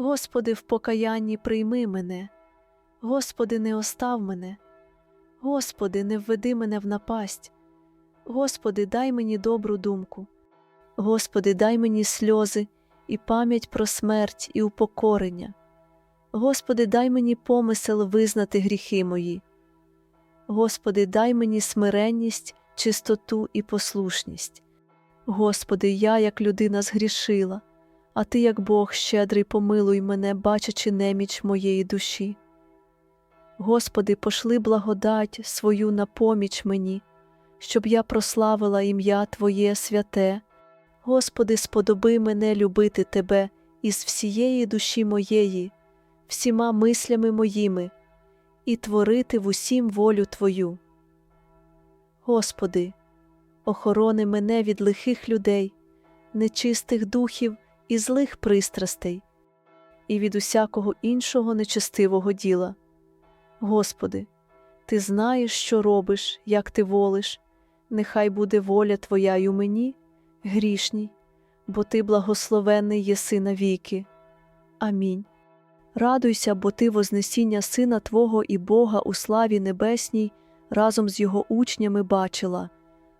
Господи, в покаянні прийми мене, Господи, не остав мене, Господи, не введи мене в напасть, Господи, дай мені добру думку, Господи, дай мені сльози і пам'ять про смерть і упокорення. Господи, дай мені помисел визнати гріхи мої. Господи, дай мені смиренність, чистоту і послушність. Господи, я, як людина, згрішила, а Ти, як Бог щедрий, помилуй мене, бачачи неміч моєї душі. Господи, пошли благодать свою на поміч мені, щоб я прославила ім'я Твоє святе. Господи, сподоби мене любити Тебе із всієї душі моєї, всіма мислями моїми, і творити в усім волю Твою. Господи, охорони мене від лихих людей, нечистих духів і злих пристрастей, і від усякого іншого нечестивого діла. Господи, Ти знаєш, що робиш, як ти волиш, нехай буде воля Твоя й у мені, грішній, бо Ти благословенний єси навіки. Амінь. Радуйся, бо ти Вознесіння Сина Твого і Бога у славі небесній разом з Його учнями бачила.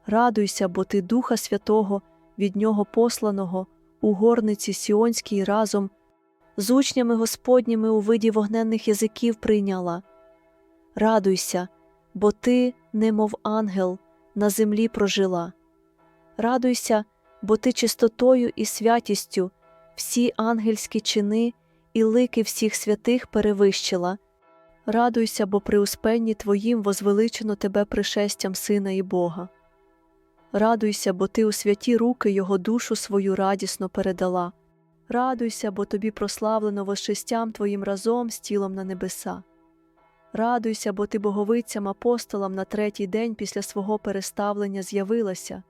Радуйся, бо ти Духа Святого, від Нього посланого, у горниці Сіонській разом з учнями Господніми у виді вогненних язиків прийняла. Радуйся, бо ти, немов ангел, на землі прожила. Радуйся, бо ти чистотою і святістю всі ангельські чини і лики всіх святих перевищила. Радуйся, бо при успенні Твоїм возвеличено тебе пришестям Сина і Бога. Радуйся, бо ти у святі руки Його душу свою радісно передала. Радуйся, бо тобі прославлено восшестям Твоїм разом з тілом на небеса. Радуйся, бо ти боговицям апостолам на третій день після свого переставлення з'явилася.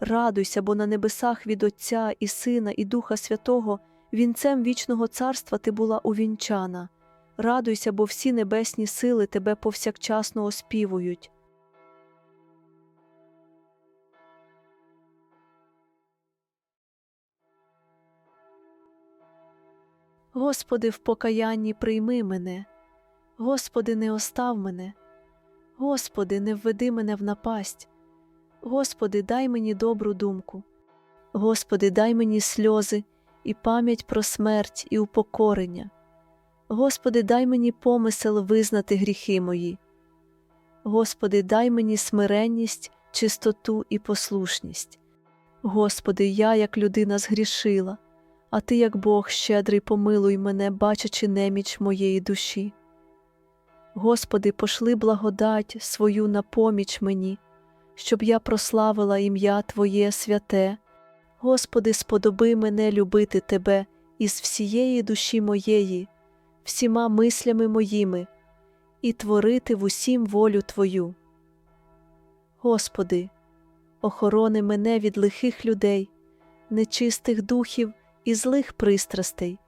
Радуйся, бо на небесах від Отця і Сина, і Духа Святого вінцем вічного царства ти була увінчана. Радуйся, бо всі небесні сили тебе повсякчасно оспівують. Господи, в покаянні прийми мене, Господи, не остав мене, Господи, не введи мене в напасть, Господи, дай мені добру думку, Господи, дай мені сльози і пам'ять про смерть і упокорення. Господи, дай мені помисел визнати гріхи мої. Господи, дай мені смиренність, чистоту і послушність. Господи, я, як людина, згрішила, а Ти, як Бог щедрий, помилуй мене, бачачи неміч моєї душі. Господи, пошли благодать свою на поміч мені, щоб я прославила ім'я Твоє святе. Господи, сподоби мене любити Тебе із всієї душі моєї, всіма мислями моїми, і творити в усім волю Твою. Господи, охорони мене від лихих людей, нечистих духів і злих пристрастей,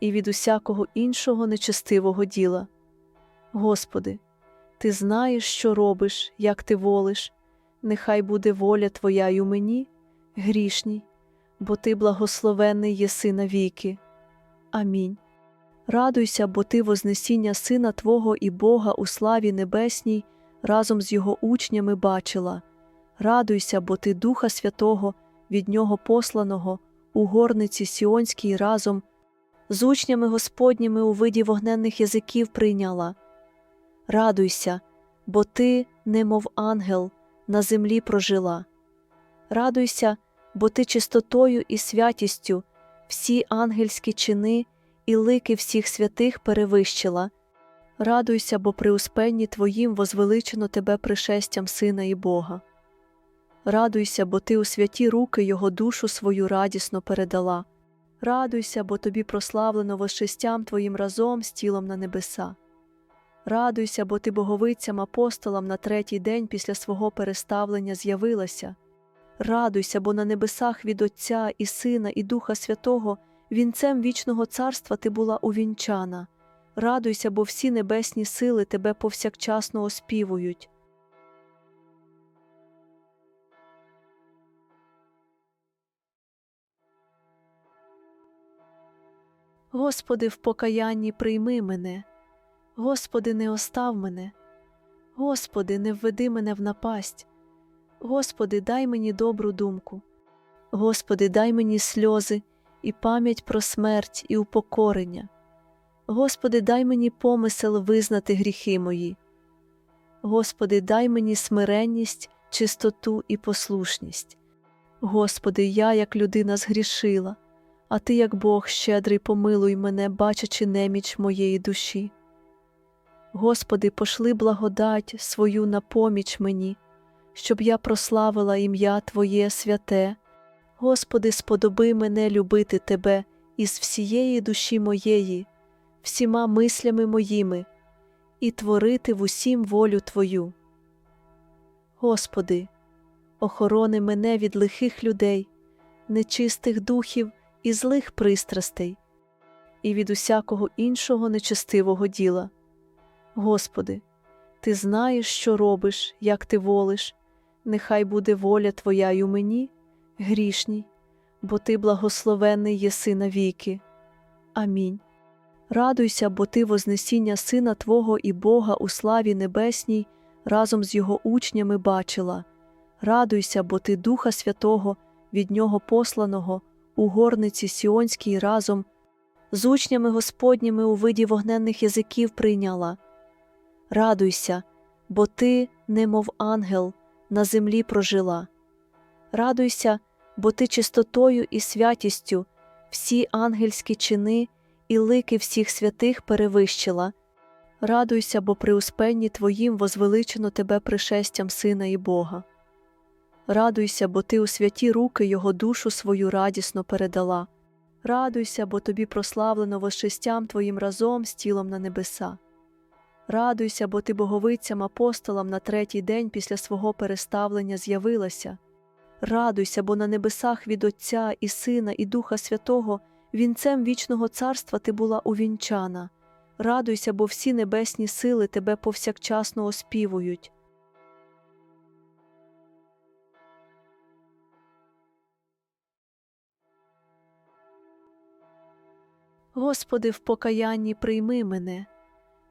і від усякого іншого нечестивого діла. Господи, Ти знаєш, що робиш, як ти волиш, нехай буде воля Твоя й у мені, грішній, бо Ти благословенний єси навіки. Амінь. Радуйся, бо ти Вознесіння Сина Твого і Бога у славі небесній разом з Його учнями бачила. Радуйся, бо ти Духа Святого, від Нього посланого, у горниці Сіонській разом з учнями Господніми у виді вогненних язиків прийняла. Радуйся, бо ти, немов ангел, на землі прожила. Радуйся, бо ти чистотою і святістю всі ангельські чини і лики всіх святих перевищила. Радуйся, бо при успенні Твоїм возвеличено тебе пришестям Сина і Бога. Радуйся, бо ти у святі руки Його душу свою радісно передала. Радуйся, бо тобі прославлено восшестям Твоїм разом з тілом на небеса. Радуйся, бо ти боговицям апостолам на третій день після свого переставлення з'явилася. Радуйся, бо на небесах від Отця і Сина, і Духа Святого вінцем вічного царства ти була увінчана. Радуйся, бо всі небесні сили тебе повсякчасно оспівують. Господи, в покаянні прийми мене, Господи, не остав мене, Господи, не введи мене в напасть, Господи, дай мені добру думку, Господи, дай мені сльози і пам'ять про смерть і упокорення. Господи, дай мені помисел визнати гріхи мої. Господи, дай мені смиренність, чистоту і послушність. Господи, я, як людина, згрішила, а Ти, як Бог щедрий, помилуй мене, бачачи неміч моєї душі. Господи, пошли благодать свою на поміч мені, щоб я прославила ім'я Твоє святе. Господи, сподоби мене любити Тебе із всієї душі моєї, всіма мислями моїми, і творити в усім волю Твою. Господи, охорони мене від лихих людей, нечистих духів і злих пристрастей, і від усякого іншого нечестивого діла. Господи, Ти знаєш, що робиш, як ти волиш, нехай буде воля Твоя й у мені, грішній, бо Ти благословенний єси навіки. Амінь. Радуйся, бо Ти Вознесіння Сина Твого і Бога у славі небесній разом з Його учнями бачила. Радуйся, бо Ти Духа Святого, від Нього посланого, у горниці Сіонській разом з учнями Господніми у виді вогненних язиків прийняла. Радуйся, бо Ти, немов ангел, на землі прожила. Радуйся, бо Ти чистотою і святістю всі ангельські чини і лики всіх святих перевищила. Радуйся, бо при успенні Твоїм возвеличено Тебе пришестям Сина і Бога. Радуйся, бо Ти у святі руки Його душу свою радісно передала. Радуйся, бо тобі прославлено восшестям Твоїм разом з тілом на небеса. Радуйся, бо ти боговицям апостолам на третій день після свого переставлення з'явилася. Радуйся, бо на небесах від Отця і Сина, і Духа Святого вінцем вічного царства ти була увінчана. Радуйся, бо всі небесні сили тебе повсякчасно оспівують. Господи, в покаянні прийми мене,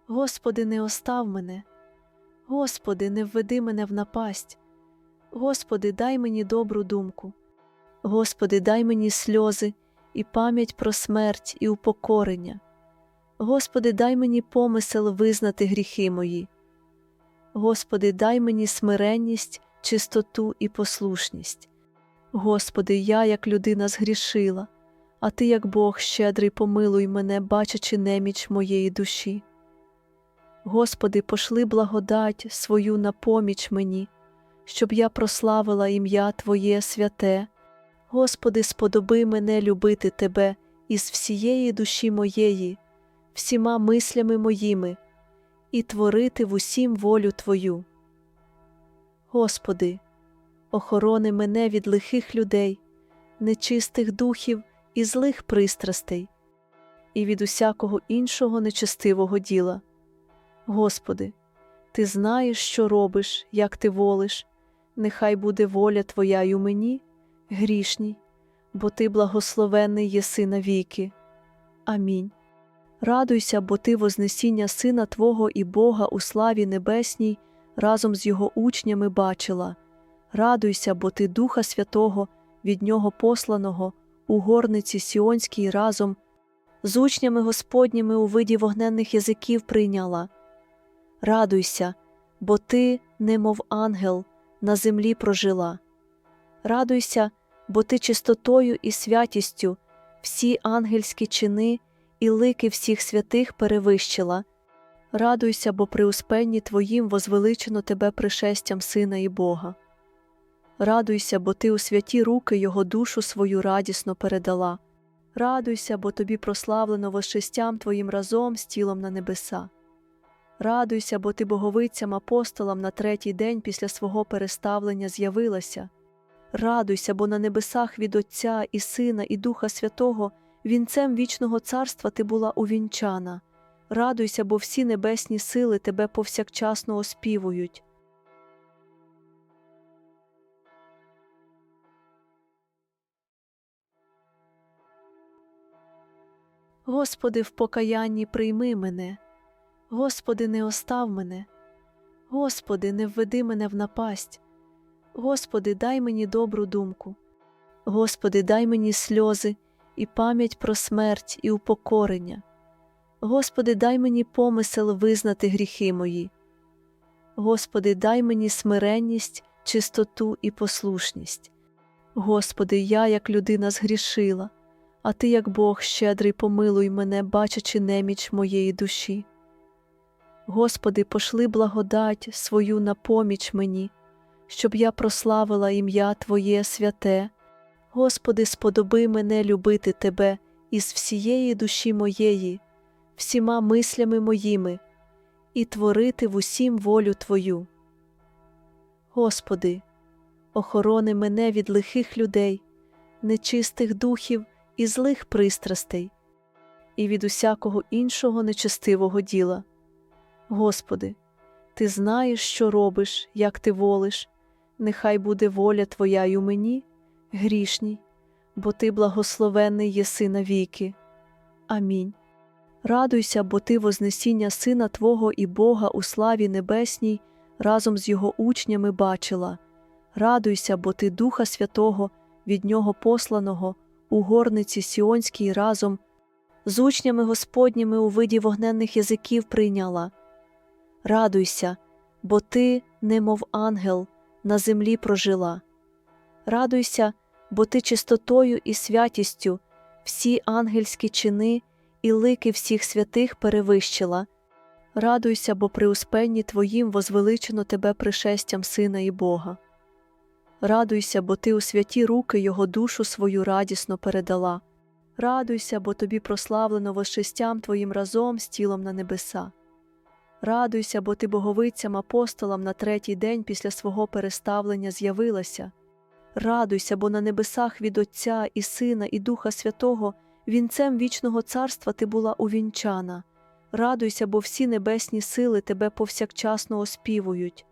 Господи, не остав мене, Господи, не введи мене в напасть, Господи, дай мені добру думку, Господи, дай мені сльози і пам'ять про смерть і упокорення. Господи, дай мені помисел визнати гріхи мої. Господи, дай мені смиренність, чистоту і послушність. Господи, я, як людина, згрішила, а Ти, як Бог щедрий, помилуй мене, бачачи неміч моєї душі. Господи, пошли благодать свою на поміч мені, щоб я прославила ім'я Твоє святе. Господи, сподоби мене любити Тебе із всієї душі моєї, всіма мислями моїми, і творити в усім волю Твою. Господи, охорони мене від лихих людей, нечистих духів і злих пристрастей, і від усякого іншого нечестивого діла. Господи, Ти знаєш, що робиш, як ти волиш, нехай буде воля Твоя й у мені, грішній, бо Ти благословенний єси навіки. Амінь. Радуйся, бо Ти Вознесіння Сина Твого і Бога у славі небесній разом з Його учнями бачила. Радуйся, бо Ти Духа Святого, від Нього посланого, у горниці Сіонській разом з учнями Господніми у виді вогненних язиків прийняла. Радуйся, бо Ти, немов ангел, на землі прожила. Радуйся, бо Ти чистотою і святістю всі ангельські чини і лики всіх святих перевищила. Радуйся, бо при успенні Твоїм возвеличено Тебе пришестям Сина і Бога. Радуйся, бо Ти у святі руки Його душу свою радісно передала. Радуйся, бо тобі прославлено восшестям Твоїм разом з тілом на небеса. Радуйся, бо ти боговицям апостолам на третій день після свого переставлення з'явилася. Радуйся, бо на небесах від Отця і Сина, і Духа Святого вінцем вічного царства ти була увінчана. Радуйся, бо всі небесні сили тебе повсякчасно оспівують. Господи, в покаянні прийми мене, Господи, не остав мене, Господи, не введи мене в напасть, Господи, дай мені добру думку, Господи, дай мені сльози і пам'ять про смерть і упокорення. Господи, дай мені помисел визнати гріхи мої. Господи, дай мені смиренність, чистоту і послушність. Господи, я, як людина, згрішила, а Ти, як Бог щедрий, помилуй мене, бачачи неміч моєї душі. Господи, пошли благодать свою на поміч мені, щоб я прославила ім'я Твоє святе. Господи, сподоби мене любити Тебе із всієї душі моєї, всіма мислями моїми, і творити в усім волю Твою. Господи, охорони мене від лихих людей, нечистих духів і злих пристрастей, і від усякого іншого нечестивого діла. Господи, Ти знаєш, що робиш, як ти волиш, нехай буде воля Твоя й у мені, грішній, бо Ти благословенний єси навіки. Амінь. Радуйся, бо ти Вознесіння Сина Твого і Бога у славі небесній разом з його учнями бачила. Радуйся, бо ти Духа Святого, від Нього посланого, у горниці Сіонській разом з учнями Господніми у виді вогненних язиків прийняла. Радуйся, бо ти, немов ангел, на землі прожила. Радуйся, бо ти чистотою і святістю всі ангельські чини і лики всіх святих перевищила. Радуйся, бо при успенні Твоїм возвеличено тебе пришестям Сина і Бога. Радуйся, бо ти у святі руки Його душу свою радісно передала. Радуйся, бо тобі прославлено восшестям Твоїм разом з тілом на небеса. Радуйся, бо ти боговицям апостолам на третій день після свого переставлення з'явилася. Радуйся, бо на небесах від Отця і Сина, і Духа Святого вінцем вічного царства ти була увінчана. Радуйся, бо всі небесні сили тебе повсякчасно оспівують.